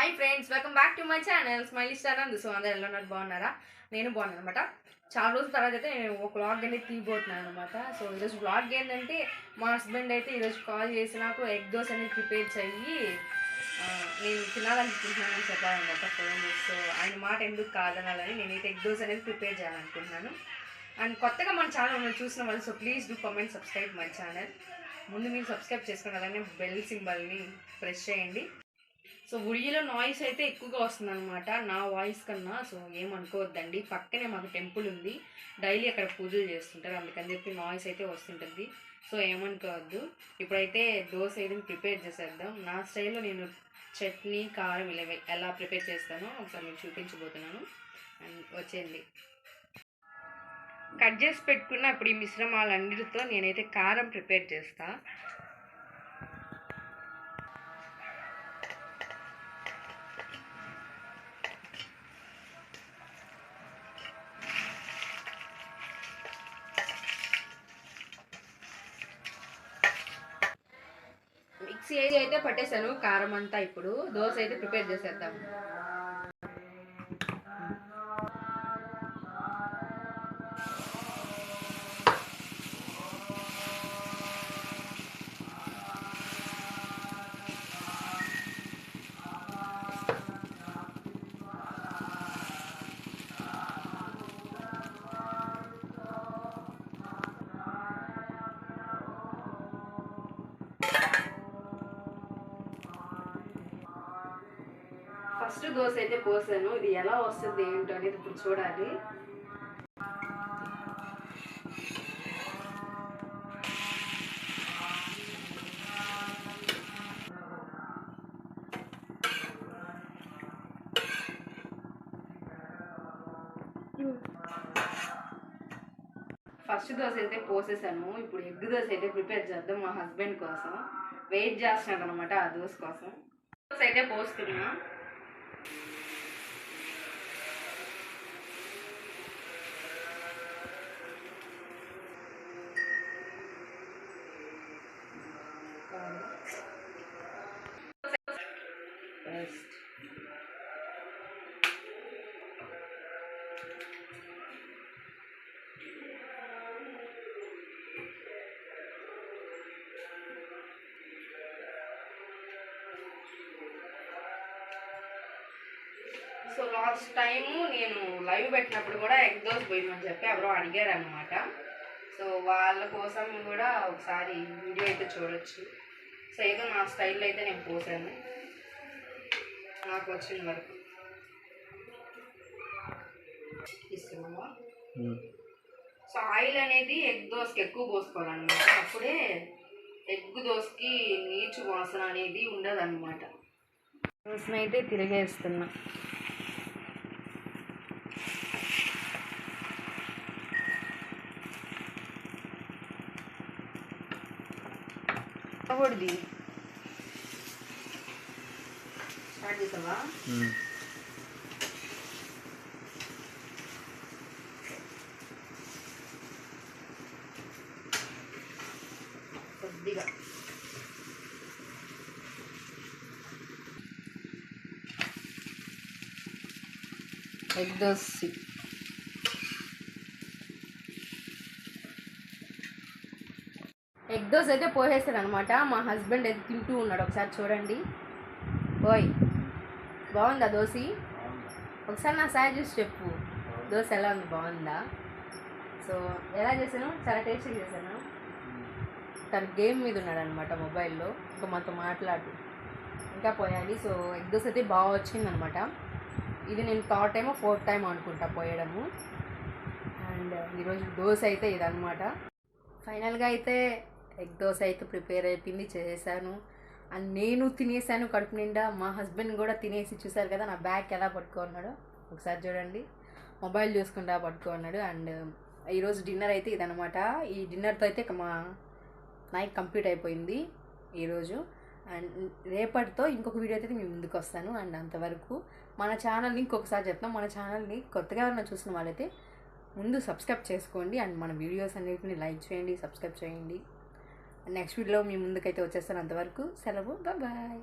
Hi friends welcome back to my channel smile star అందు so అందరు ఎలా ఉన్నారు? బాగున్నారా? నేను బాగున్నాను అనమాట చాలా రోజుల తర్వాత అయితే నేను ఒక బ్లాగ్ అనేది తీయబోతున్నాను అనమాట సో ఈరోజు బ్లాగ్ ఏంటంటే మా హస్బెండ్ అయితే ఈరోజు కాల్ చేసి నాకు ఎగ్ దోస్ అనేది ప్రిపేర్ చెయ్యి నేను తినాలనుకుంటున్నానని చెప్పాలన్నమాట ఫోన్ సో ఆయన మాట ఎందుకు కాదనాలని నేనైతే ఎగ్ దోస్ అనేది ప్రిపేర్ చేయాలనుకుంటున్నాను. అండ్ కొత్తగా మన ఛానల్ చూసిన వాళ్ళు so please do comment subscribe my channel ముందు మీరు సబ్స్క్రైబ్ చేసుకున్న అలానే బెల్ సింబల్ని ప్రెస్ చేయండి. సో ఉడిలో నాయిస్ అయితే ఎక్కువగా వస్తుంది అనమాట నా వాయిస్ కన్నా. సో ఏమనుకోవద్దండి పక్కనే మాకు టెంపుల్ ఉంది డైలీ అక్కడ పూజలు చేస్తుంటారు అందుకని చెప్పి నాయిస్ అయితే వస్తుంటుంది. సో ఏమనుకోవద్దు ఇప్పుడైతే దోశ వేయడం ప్రిపేర్ చేసేద్దాం. నా స్టైల్లో నేను చట్నీ కారం ఇలా ఎలా ప్రిపేర్ చేస్తానో ఒకసారి మీకు చూపించబోతున్నాను. అండ్ వచ్చేయండి. కట్ చేసి పెట్టుకున్న ఇప్పుడు ఈ మిశ్రమాలన్నిటితో నేనైతే కారం ప్రిపేర్ చేస్తాను మిక్సీ అయితే పట్టేశాను కారం అంతా ఇప్పుడు. దోశ అయితే ప్రిపేర్ చేసేద్దాం. ఫస్ట్ దోశ అయితే పోసాను ఇది ఎలా వస్తుంది ఏంటో అనేది ఇప్పుడు చూడాలి. ఫస్ట్ దోశ అయితే పోసేసాను ఇప్పుడు ఎగ్ దోశ అయితే ప్రిపేర్ చేద్దాం మా హస్బెండ్ కోసం. వెయిట్ చేస్తున్నాడు అనమాట ఆ దోశ కోసం. దోశ అయితే పోస్తున్నా. First. లాస్ట్ టైము నేను లైవ్ పెట్టినప్పుడు కూడా ఎగ్ దోశ పోయిందని చెప్పి ఎవరో అడిగారు అనమాట సో వాళ్ళ కోసం కూడా ఒకసారి వీడియో అయితే చూడొచ్చు. సో ఏదో నా స్టైల్లో అయితే నేను పోసాను. నాకు వచ్చిన వరకు. ఇస్తున్నావా సో ఆయిల్ అనేది ఎగ్ దోశకి ఎక్కువ పోసుకోవాలన్నమాట. అప్పుడే ఎగ్ దోశకి నీచు వాసన అనేది ఉండదన్నమాట. దోశను అయితే తిరిగేస్తున్నా అవడది స్టార్ట్ చేసావా కొద్దిగా ఎగ్ దోశ ఎగ్ దోశ అయితే పోసేస్తాడు అనమాట మా హస్బెండ్ అయితే తింటూ ఉన్నాడు. ఒకసారి చూడండి. ఓయ్ బాగుందా దోశ? ఒకసారి నా సాయి చూసి చెప్పు. దోశ ఎలా ఉంది? బాగుందా? సో ఎలా చేశాను? చాలా టేస్టీ చేశాను. తను గేమ్ మీద ఉన్నాడు అనమాట మొబైల్లో. ఇంకా మనతో మాట్లాడు. ఇంకా పోయాలి. సో ఎగ్ దోశ అయితే బాగా వచ్చిందనమాట ఇది నేను థర్డ్ టైమ్ ఫోర్త్ టైం అనుకుంటా పోయడము. అండ్ ఈరోజు దోశ అయితే ఇదనమాట ఫైనల్గా అయితే ఎగ్ దోశ అయితే ప్రిపేర్ అయిపోయింది చేశాను. అండ్ నేను తినేసాను కడుపు నిండా మా హస్బెండ్ కూడా తినేసి చూశారు కదా నా బ్యాగ్ ఎలా పట్టుకున్నాడో. ఒకసారి చూడండి. మొబైల్ చూసుకుంటా పట్టుకున్నాడు. అండ్ ఈరోజు డిన్నర్ అయితే ఇదనమాట ఈ డిన్నర్తో అయితే మా నైట్ కంప్లీట్ అయిపోయింది ఈరోజు. అండ్ రేపటితో ఇంకొక వీడియో అయితే మేము ముందుకు వస్తాను. అండ్ అంతవరకు మన ఛానల్ని ఇంకొకసారి చెప్తాం. మన ఛానల్ని కొత్తగా ఎవరైనా చూసిన వాళ్ళైతే ముందు సబ్స్క్రైబ్ చేసుకోండి. అండ్ మన వీడియోస్ అన్నిటిని లైక్ చేయండి సబ్స్క్రైబ్ చేయండి. నెక్స్ట్ వీడియోలో మీ ముందుకైతే వచ్చేస్తాను అంతవరకు సెలవు. బాయ్